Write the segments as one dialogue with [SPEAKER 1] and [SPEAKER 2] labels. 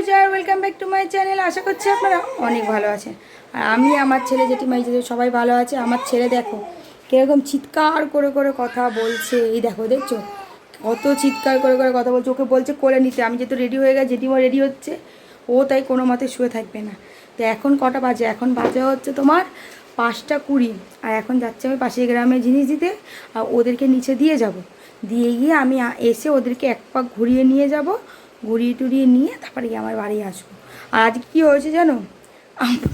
[SPEAKER 1] Puja welcome back to my channel আশা করছি আপনারা অনেক ভালো আছেন। আর আমি, আমার ছেলে জেঠিমা যে সবাই ভালো আছে, আমার ছেলে দেখো, কীরকম চিৎকার করে করে কথা বলছে। এই দেখো, দেখছ? কত চিৎকার করে করে কথা বলছে। ওকে বলছে করে নিতে। আমি যেহেতু রেডি হয়ে গেছি, জেঠিমা রেডি হচ্ছে। ও তাই কোনো মতে শুয়ে থাকবে না। তো এখন কটা বাজে? এখন বাজে হচ্ছে তোমার পাঁচটা কুড়ি। আর এখন যাচ্ছে আমি পাশের গ্রামে জিনিস দিতে। আর ওদেরকে নিচে দিয়ে যাব। দিয়ে গিয়ে আমি এসে ওদেরকে এক পাক ঘুরিয়ে নিয়ে যাব। ঘুরিয়ে টুরিয়ে নিয়ে তারপরে আমার বাড়ি আসব। আর আজকে কী হয়েছে জানো? আম-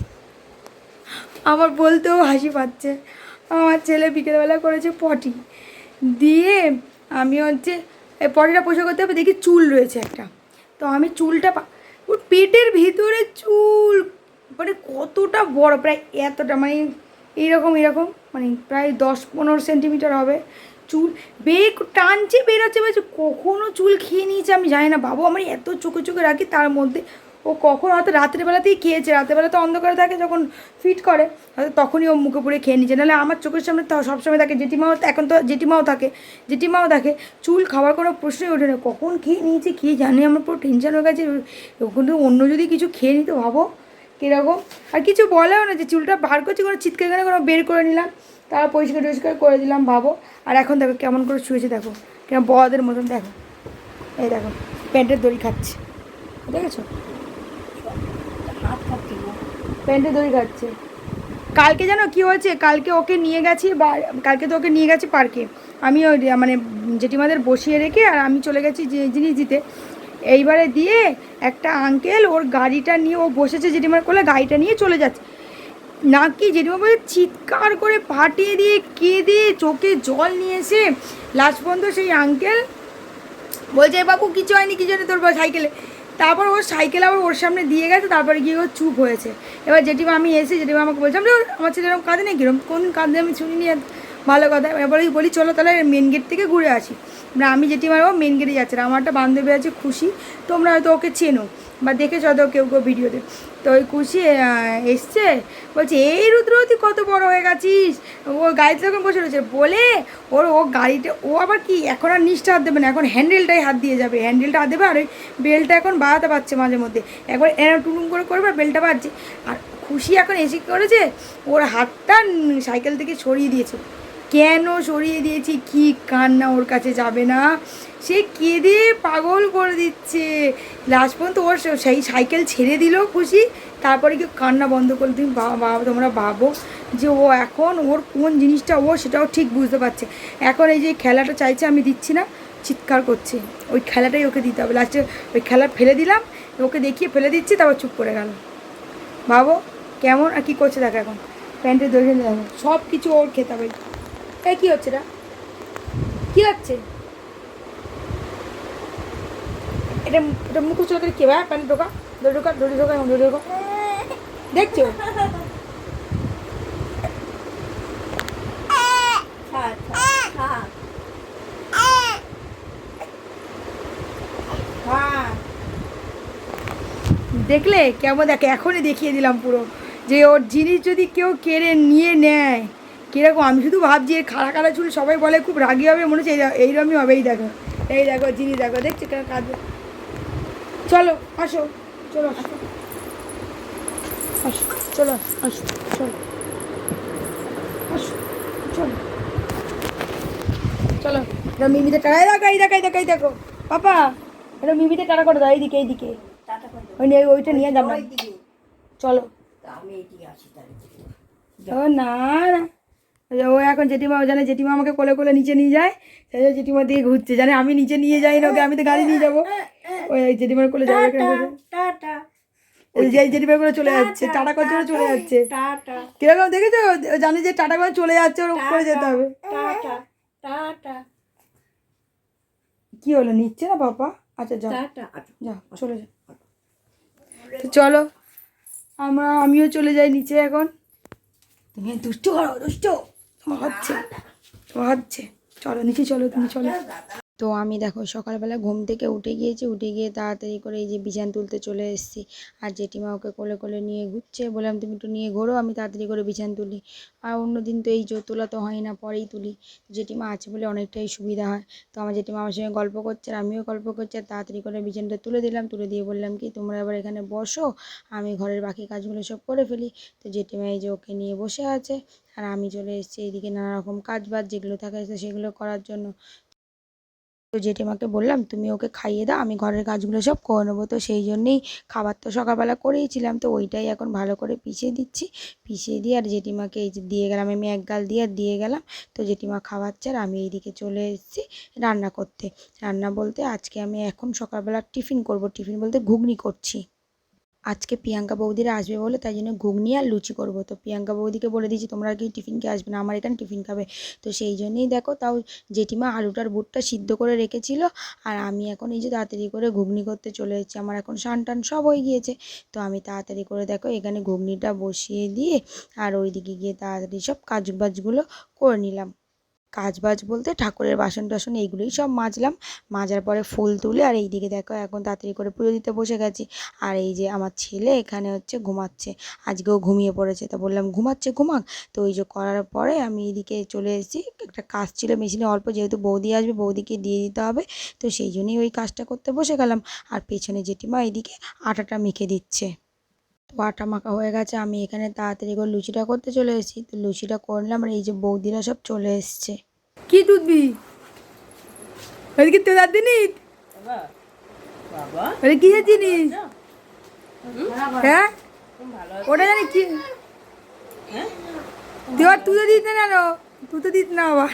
[SPEAKER 1] আমার বলতেও হাসি পাচ্ছে। আমার ছেলে বিকেলবেলা করেছে পটি। দিয়ে আমি হচ্ছে পটিটা পোষা করতে হবে, দেখি চুল রয়েছে একটা। তো আমি চুলটা ওর পেটের ভিতরে চুল মানে কতটা বড়, প্রায় এতটা মানে এইরকম এরকম মানে প্রায় দশ পনেরো সেন্টিমিটার হবে। চুল বেক টানছে, বেরোচ্ছে বেরোচ্ছে। কখনও চুল খেয়ে নিয়েছে আমি জানি না। বাবু আমার এত চোখে চোখে রাখি, তার মধ্যে ও কখন হয়তো রাত্রেবেলাতেই খেয়েছে। রাত্রেবেলা তো অন্ধকারে থাকে, যখন ফিট করে, হয়তো তখনই ও মুখে পুড়ে খেয়ে নিচ্ছে নাহলে আমার চোখের সামনে সবসময় থাকে। জেঠিমাও এখন তো জেঠিমাও থাকে জেঠিমাও থাকে। চুল খাওয়ার কোনো প্রশ্নই ওঠে না। কখন খেয়ে নিয়েছে খেয়ে জানি? আমার পুরো টেনশন হয়ে গেছে। ওখানে অন্য যদি কিছু খেয়ে নিতে, ভাবো। কীরকম? আর কিছু বলেও না যে চুলটা বার করছি, কোনো চিৎকার করে কোনো বের করে নিলাম। তারা পরিষ্কার টরিষ্কার করে দিলাম ভাবো। আর এখন দেখো কেমন করে শুয়েছে, দেখো। কেমন বড়দের মতন, দেখো। এই দেখো, প্যান্টের দড়ি খাচ্ছে। দেখেছ? প্যান্টের দড়ি খাচ্ছে। কালকে জানো কি হয়েছে? কালকে ওকে নিয়ে গেছি বা, কালকে তো ওকে নিয়ে গেছি পার্কে। আমি ওই মানে জেঠিমাদের বসিয়ে রেখে আর আমি চলে গেছি যে জিনিস দিতে। এইবারে দিয়ে একটা আঙ্কেল ওর গাড়িটা নিয়ে ও বসেছে জেঠিমার কোলে, গাড়িটা নিয়ে চলে যাচ্ছে। নাকি জেঠিমা চিৎকার করে ফাটিয়ে দিয়ে, কেঁদে চোখে জল নিয়ে এসে লাস্ট পর্যন্ত সেই আঙ্কেল বলছে, "এ বাবু, কিছু হয়নি কিছু হয়নি, তোর সাইকেলে। তারপর ওর সাইকেল আবার ওর সামনে দিয়ে গেছে, তারপরে গিয়ে ও চুপ হয়েছে। এবার জেঠিমা, আমি এসে জেঠিমা আমাকে বলছিলাম রে আমার ছেলে এরকম কাঁদে না, কিরম? কোন কাঁদে আমি শুনিনি ভালো কথা। এবার বলি, চলো তাহলে মেন গেট থেকে ঘুরে আসি। মানে আমি জেঠিমার ও মেন গেটে যাচ্ছে, আর আমার একটা বান্ধবী আছে খুশি, তোমরা হয়তো ওকে চেনো। বা দেখেছ হয়তো কেউ কেউ ভিডিওতে তো? ওই আহ, এসছে বলছে এই রুদ্র তুই কত বড় হয়ে গেছিস? ও গাড়িতে যখন বসে রয়েছে বলে ওর ও গাড়িটা ও আবার কি এখন আর নিচটা হাত দেবে না এখন হ্যান্ডেলটাই হাত দিয়ে যাবে হ্যান্ডেলটা হাত দেবে আর ওই বেলটা এখন বাড়াতে পারছে মাঝে মধ্যে। একবার এরম টুটুম করে করবে আর বেলটা বাজছে। আর খুশি এখন এসে করেছে ওর হাতটা সাইকেল থেকে সরিয়ে দিয়েছে। কেন সরিয়ে দিয়েছি? কি কান্না ওর কাছে যাবে না? সে কেঁদে পাগল করে দিচ্ছে। লাস্ট পর্যন্ত ওর সেই সাইকেল ছেড়ে দিল খুশি। তারপরে কি কান্না বন্ধ করে তুমি বাবা তোমরা ভাবো যে ও এখন ওর কোন জিনিসটা ও সেটাও ঠিক বুঝতে পারছে। এখন এই যে খেলাটা চাইছে আমি দিচ্ছি না, চিৎকার করছে। ওই খেলাটাই ওকে দিতে হবে। লাস্টে ওই খেলা ফেলে দিলাম, ওকে দেখিয়ে ফেলে দিচ্ছি, তারপর চুপ করে গেল। ভাবো কেমন আর কী করছে দেখো এখন। প্যান্টের দেখো। সব কিছু ওর খেতে হবে। এ কী হচ্ছে এটা কী হচ্ছে? এটা এটা মুখোশ করে কে ভাই? প্যান্ট ঢোকা দড়ি ঢোকা দড়ি ঢোকা এবং ঢোকা দেখছ? দেখলে কেমন? দেখে, এখনই দেখিয়ে দিলাম পুরো। যে ওর জিনিস যদি কেউ কেড়ে নিয়ে নেয়, কীরকম? আমি শুধু ভাবছি, এর খাড়া খাড়া চুল সবাই বলে, খুব রাগি হবে, মনে হচ্ছে এইরকমই হবে। এই দেখো এই দেখো, জিনিস দেখো, দেখছি কেন কাজ চলো আসো চলো আসো। আসো চলো আসো চলো। আসো চলো। চলো এটা মিমিতে টাকা দেখো এই দেখো এই দেখো এই দেখো। পাপা এটা মিমিতে টাকা করে দাও এইদিকে এইদিকে। ওই নিয়ে ওইটা নিয়ে যাব। চলো। ও না না। ওই ও এখন জেঠিমা জানে জেঠিমা আমাকে কোলে কোলে নিচে নিয়ে যায়। সেই জন্য জেঠিমা দিয়ে ঘুরছে। জানে আমি নিচে নিয়ে যাই না ওকে আমি তো গাড়ি নিয়ে যাব। ওই জেঠিমার কোলে যাবে যে জেঠিমার কোলে চলে যাচ্ছে টাটা করে চলে যাচ্ছে। কীরকম দেখেছ? ও যে টাটা করে চলে যাচ্ছে ওর করে যেতে হবে। কি হলো? নিচ্ছে না বাবা আচ্ছা যাও। যাও চলে যাও। চলো আমরা আমিও চলে যাই নিচে এখন। তুমি দুষ্টু করো দুষ্টু। হচ্ছে হচ্ছে চলো নিচে চলো তুমি চলো। তো আমি দেখো সকালবেলা ঘুম থেকে উঠে গিয়েছি, উঠে গিয়ে তাড়াতাড়ি করে এই যে বিছান তুলতে চলে এসেছি। আর জেঠিমা ওকে কোলে কোলে নিয়ে ঘুরছে, বললাম, তুমি একটু নিয়ে ঘোরো, আমি তাড়াতাড়ি করে বিছান তুলি। আর অন্য দিন তো এই জো তোলা তো হয় না, পরেই তুলি। জেঠিমা আছে বলে অনেকটাই সুবিধা হয়। তো আমার জেঠিমা আমার সঙ্গে গল্প করছে আর আমিও গল্প করছি, আর তাড়াতাড়ি করে বিছানটা তুলে দিলাম। তুলে দিয়ে বললাম কি, তোমরা এবার এখানে বসো, আমি ঘরের বাকি কাজগুলো সব করে ফেলি। তো জেঠিমা এই যে ওকে নিয়ে বসে আছে, আর আমি চলে এসেছি এইদিকে নানা রকম কাজ বাজ যেগুলো থাকে সেগুলো করার জন্য। তো জেঠিমাকে বললাম, তুমি ওকে খাইয়ে দাও, আমি ঘরের কাজগুলো সব করে নেব। তো সেই জন্যেই খাবার তো সকালবেলা করেইছিলাম তো ওইটাই এখন ভালো করে পিছিয়ে দিচ্ছি। পিছিয়ে দিয়ে আর জেঠিমাকে এই যে দিয়ে গেলাম, আমি এক গাল দিয়ে আর দিয়ে গেলাম, তো জেঠিমা খাওয়াচ্ছে আর আমি এইদিকে চলে এসেছি রান্না করতে। রান্না বলতে আজকে আমি এখন সকালবেলা টিফিন করব। টিফিন বলতে ঘুগনি করছি। আজকে প্রিয়াঙ্কা বৌদিরা আসবে বলে তাই জন্য ঘুগনি আর লুচি করব। তো প্রিয়াঙ্কা বৌদিকে বলে দিয়েছি, তোমরা আর কি টিফিন খেয়ে আসবে না? আমার এখানে টিফিন খাবে। তো সেই জন্যেই দেখো তাও জেঠিমা আলুটার বুটটা সিদ্ধ করে রেখেছিল আর আমি এখন এই যে তাড়াতাড়ি করে ঘুগনি করতে চলে এসেছি। আমার এখন সান টান সব হয়ে গিয়েছে। তো আমি তাড়াতাড়ি করে দেখো এখানে ঘুগনিটা বসিয়ে দিয়ে আর ওইদিকে গিয়ে তাড়াতাড়ি সব কাজ বাজগুলো করে নিলাম। কাজ বাজ বলতে ঠাকুরের বাসন টাসন এইগুলোই সব মাজলাম। মাজার পরে ফুল তুলে, আর এইদিকে দেখো এখন তাড়াতাড়ি করে পুজো দিতে বসে গেছি। আর এই যে আমার ছেলে এখানে হচ্ছে ঘুমাচ্ছে। আজকেও ঘুমিয়ে পড়েছে, তা বললাম, ঘুমাচ্ছে, ঘুমাক? তো ওই যে করার পরে আমি এদিকে চলে এসেছি। একটা কাজ ছিল, মেশিনে অল্প, যেহেতু বৌদি আসবে, বৌদিকে দিয়ে দিতে হবে। তো সেই জন্যই ওই কাজটা করতে বসে গেলাম। আর পেছনে জেঠিমা এইদিকে আটাটা মেখে দিচ্ছে। তো আটা মাখা হয়ে গেছে, আমি এখানে তাড়াতাড়ি করে লুচিটা করতে চলে এসেছি। তো লুচিটা করলাম আর এই যে বৌদিরা সব চলে এসছে। কি দুধবি? ওইদিকে তোলার জিনিস
[SPEAKER 2] বাবা
[SPEAKER 1] ওটা কি জিনিস? হ্যাঁ? ওটা জানি কি? তুই আর তুলে দিতে না তুই তো দিত না আবার।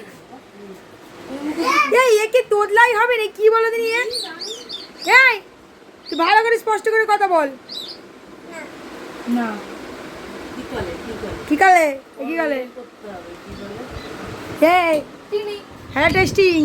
[SPEAKER 1] এই একে তোদলাই হবে রে? কি বলো এ? এই, তুই ভালো করে স্পষ্ট করে কথা বল। না।
[SPEAKER 2] কি করে কি করে
[SPEAKER 1] কি কালে? কি কালে?
[SPEAKER 2] করতে হবে কি? বলে
[SPEAKER 1] এই হ্যাঁ টেস্টিং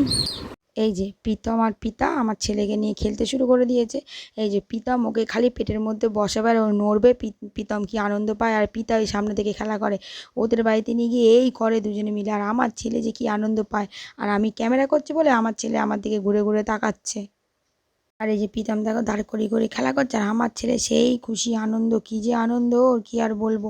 [SPEAKER 1] এই যে প্রীতম আর পিতা আমার ছেলেকে নিয়ে খেলতে শুরু করে দিয়েছে। এই যে প্রীতম ওকে খালি পেটের মধ্যে বসাবার ও নড়বে প্রীতম কি আনন্দ পায়? আর পিতা ওই সামনে থেকে খেলা করে। ওদের বাড়িতে নিয়ে গিয়ে এই করে দুজনে মিলে। আর আমার ছেলে যে কি আনন্দ পায়? আর আমি ক্যামেরা করছি বলে আমার ছেলে আমার দিকে ঘুরে ঘুরে তাকাচ্ছে। আর এই যে পিতাম, দেখো, দাঁড় করি করে খেলা করছে আর আমার ছেলে সেই খুশি, আনন্দ, কি যে আনন্দ, ওর কি আর বলব?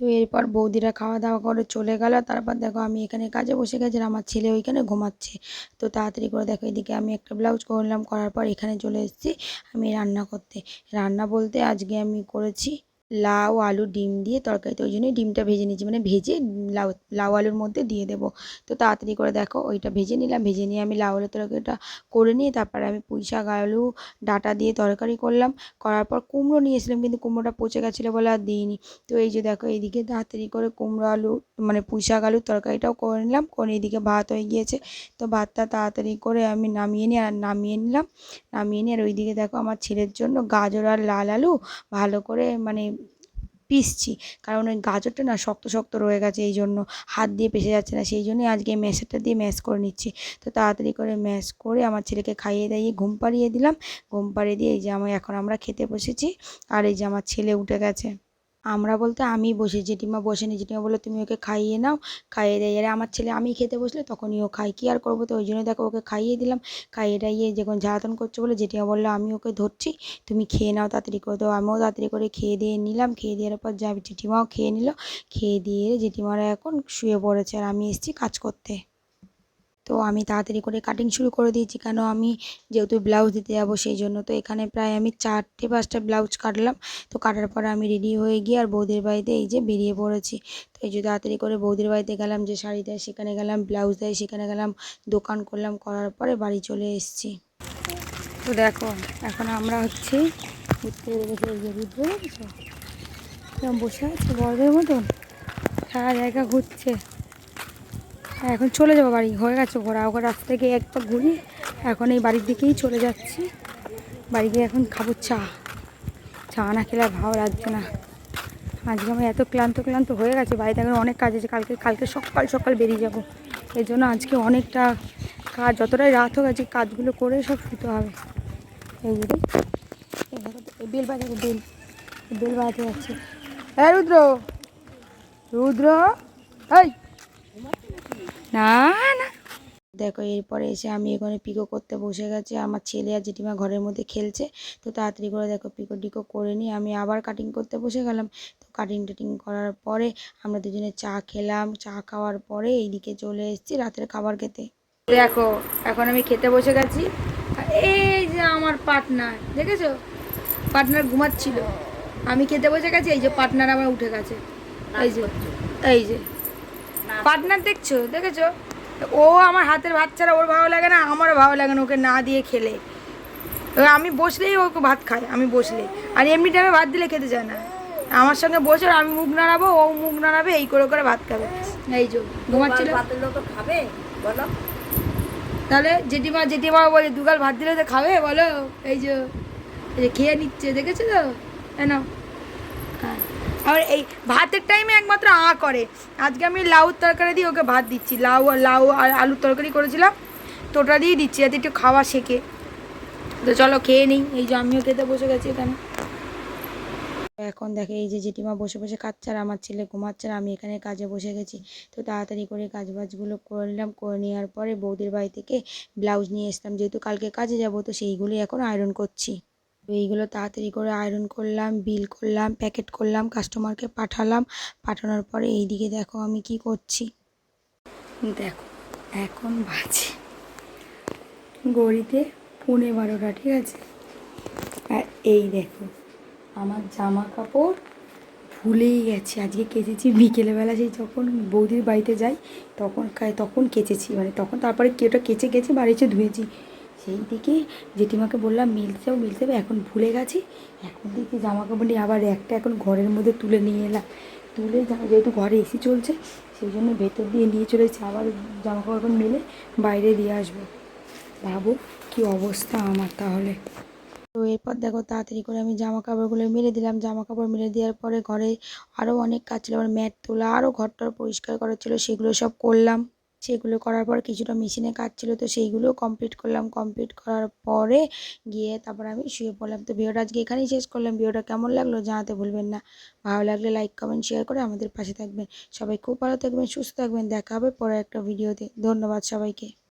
[SPEAKER 1] তো এরপর বৌদিরা খাওয়া দাওয়া করে চলে গেল, তারপর দেখো আমি এখানে কাজে বসে গেছি আর আমার ছেলে ওইখানে ঘুমাচ্ছে। তো তাড়াতাড়ি করে দেখো এদিকে আমি একটা ব্লাউজ করলাম, করার পর এখানে চলে এসেছি আমি রান্না করতে। রান্না বলতে আজকে আমি করেছি লাউ, আলু, ডিম দিয়ে তরকারি তো ওই জন্যই ডিমটা ভেজে নিয়েছি। মানে ভেজে লাউ লাউ, আলুর মধ্যে দিয়ে দেবো। তো তাড়াতাড়ি করে দেখো, ওইটা ভেজে নিলাম। ভেজে নিয়ে আমি লাউ আলুর তরকারিটা করে নিয়ে তারপরে আমি পুঁই শাক, আলু, ডাটা দিয়ে তরকারি করলাম। করার পর কুমড়ো নিয়েছিলাম, কিন্তু কুমড়োটা পচে গেছিল বলে আর দিইনি। তো এই যে দেখো, এইদিকে তাড়াতাড়ি করে কুমড়ো আলু মানে পুঁই শাক, আলুর তরকারিটাও করে নিলাম। করে এদিকে ভাত হয়ে গিয়েছে। তো ভাতটা তাড়াতাড়ি করে আমি নামিয়ে নিয়ে আর নামিয়ে নিলাম। নামিয়ে নিয়ে আর ওইদিকে দেখো আমার ছেলের জন্য গাজর আর লাল আলু ভালো করে মানে পিসছি। কারণ ওই গাজরটা না শক্ত শক্ত রয়ে গেছে, এই জন্য হাত দিয়ে পেশে যাচ্ছে না। সেই জন্যই আজকে ম্যাশারটা দিয়ে ম্যাশ করে নিচ্ছি। তো তাড়াতাড়ি করে ম্যাশ করে আমার ছেলেকে খাইয়ে দাইয়ে ঘুম পাড়িয়ে দিলাম। ঘুম পাড়িয়ে দিয়ে এই যে আমি এখন আমরা খেতে বসেছি। আর এই যে আমার ছেলে উঠে গেছে। আমরা বলতে আমি বসে, জেঠিমা বসেনি জেঠিমা বলল, তুমি ওকে খাইয়ে নাও। খাইয়ে দেয় আর আমার ছেলে, আমি খেতে বসলে তখনই ও খাই কি আর করব তো? ওই জন্য দেখো ওকে খাইয়ে দিলাম। খাইয়ে দাইয়ে যখন জ্বালাতন করছে বলে জেঠিমা বলল, আমি ওকে ধরছি, তুমি খেয়ে নাও তাড়াতাড়ি করে। তো আমিও তাড়াতাড়ি করে খেয়ে দিয়ে নিলাম। খেয়ে দেওয়ার পর যা জেঠিমাও খেয়ে নিল। খেয়ে দিয়ে জেঠিমারা এখন শুয়ে পড়েছে আর আমি এসেছি কাজ করতে। তো আমি তাড়াতাড়ি করে কাটিং শুরু করে দিয়েছি। কেন আমি যেহেতু ব্লাউজ দিতে যাব সেই জন্য। তো এখানে প্রায় আমি চারটে পাঁচটা ব্লাউজ কাটলাম। তো কাটার পরে আমি রেডি হয়ে গিয়ে আর বৌদির বাড়িতে এই যে বেরিয়ে পড়েছি। তো এই যে তাড়াতাড়ি করে বৌদির বাড়িতে গেলাম, যে শাড়ি দেয় সেখানে গেলাম ব্লাউজ দেয় সেখানে গেলাম, দোকান করলাম, করার পরে বাড়ি চলে এসেছি। তো দেখো, এখন আমরা হচ্ছে ঘুরতে বেরিয়েছি কিরম বসে আছে বড়দের মতন। সারা জায়গা ঘুরছে। এখন চলে যাব বাড়ি। হয়ে গেছে ঘোরা ওকে রাস্তা থেকে একটা ঘুরি এখন এই বাড়ির দিকেই চলে যাচ্ছি। বাড়ি গিয়ে এখন খাব চা। চা না খেলে ভালো লাগছে না। আজকে আমি এত ক্লান্ত ক্লান্ত হয়ে গেছে। বাড়িতে এখন অনেক কাজ আছে। কালকে কালকে সকাল সকাল বেরিয়ে যাব। এই জন্য আজকে অনেকটা কাজ যতটাই রাত হোক আজকে কাজগুলো করে সব শুতে হবে। এই যে দেখ, এই দেখো তো, এই বেল বাজাবো বেল বেল বাজাতে যাচ্ছে। হ্যাঁ রুদ্র রুদ্র এই! না না। দেখো, এরপরে এসে আমি এখানে পিকো করতে বসে গেছি। আমার ছেলে আর জেঠিমা ঘরের মধ্যে খেলছে। তো তাড়াতাড়ি করে দেখো, পিকো টিকো করে নিয়ে আমি আবার কাটিং করতে বসে গেলাম। তো কাটিং টাটিং করার পরে আমরা দুজনে চা খেলাম। চা খাওয়ার পরে এইদিকে চলে এসেছি রাতের খাবার খেতে। দেখো, এখন আমি খেতে বসে গেছি। এই যে আমার পার্টনার দেখেছ? পার্টনার ঘুমাচ্ছিল। আমি খেতে বসে গেছি, এই যে পার্টনার আমার উঠে গেছে। এই যে এই যে। পার্টনার দেখছ? দেখেছ? ও আমার হাতের ভাত ছাড়া ওর ভালো লাগে না আমারও ভালো লাগে না ওকে না দিয়ে খেলে। এবার আমি বসলেই ওকে ভাত খায় আমি বসলে আর এমনি টাইমে ভাত দিলে খেতে চায় না। আমার সঙ্গে বসে আমি মুখ নাড়াবো ও মুখ নাড়াবে এই করে করে ভাত খাবে। এই যে ঘুমাচ্ছিল
[SPEAKER 2] খাবে? বলো।
[SPEAKER 1] তাহলে জেঠিমা জেঠিমা বলে দুগাল ভাত দিলে তো খাবে বলো। এই যে খেয়ে নিচ্ছে দেখেছ তো? কেন আর এই ভাতের টাইমে একমাত্র আ করে। আজকে আমি লাউ তরকারি দিয়ে ওকে ভাত দিচ্ছি। লাউ লাউ আর আলুর তরকারি করেছিলাম, তো ওটা দিয়ে দিচ্ছি যাতে একটু খাওয়া শেখে। তো চলো খেয়ে নিই, এই যে আমিও খেতে বসে গেছি এখানে। এখন দেখে এই যে জেঠিমা বসে বসে খাচ্ছে আর আমার ছেলে ঘুমাচ্ছে আর আমি এখানে কাজে বসে গেছি। তো তাড়াতাড়ি করে কাজ বাজগুলো করে নিলাম, করে নেওয়ার পরে বৌদির বাড়ি থেকে ব্লাউজ নিয়ে এসলাম যেহেতু কালকে কাজে যাব, তো সেইগুলি এখন আয়রন করছি। তো এইগুলো তাড়াতাড়ি করে আয়রন করলাম বিল করলাম প্যাকেট করলাম কাস্টমারকে পাঠালাম। পাঠানোর পরে এইদিকে দেখো আমি কি করছি। দেখো, এখন বাজে। গড়িতে পুনে বারোটা, ঠিক আছে? আর এই দেখো, আমার জামা কাপড় ভুলেই গেছি। আজকে কেচেছি বিকেলবেলা, সেই যখন বৌদির বাড়িতে যাই, তখন তখন কেচেছি। মানে তখন তারপরে কেউটা কেচে গেছি বাড়ি এসে ধুয়েছি। সেই দিকে জেঠিমাকে বললাম মিলতে যাব মিলতে যাব এখন ভুলে গেছি। এখন দেখি জামা কাপড় নিয়ে আবার একটা এখন ঘরের মধ্যে তুলে নিয়ে এলাম। তুলে যেহেতু ঘরে এসি চলছে, সেই জন্য ভেতর দিয়ে নিয়ে চলেছি আবার জামা কাপড় মেলে বাইরে দিয়ে আসব। ভাবো কি অবস্থা আমার তাহলে। তো এরপর দেখো, তাড়াতাড়ি করে আমি জামা কাপড়গুলো মেলে দিলাম। জামা কাপড় মেলে দেওয়ার পরে ঘরে আরও অনেক কাজ ছিল। আমার ম্যাট তোলা আরও ঘরটার পরিষ্কার করার ছিল, সেগুলো সব করলাম। সেগুলো করার পর কিছুটা মেশিনে কাজ ছিল, তো সেইগুলো কমপ্লিট করলাম। কমপ্লিট করার পরে গিয়ে তারপর আমি শুয়ে পড়লাম। তো ভিডিওটা আজকে এখানেই শেষ করলাম। ভিডিওটা কেমন লাগল জানাতে ভুলবেন না। ভালো লাগলে লাইক কমেন্ট শেয়ার করে আমাদের পাশে থাকবেন। সবাই খুব ভালো থাকবেন, সুস্থ থাকবেন। দেখা হবে পরে একটা ভিডিওতে ধন্যবাদ সবাইকে।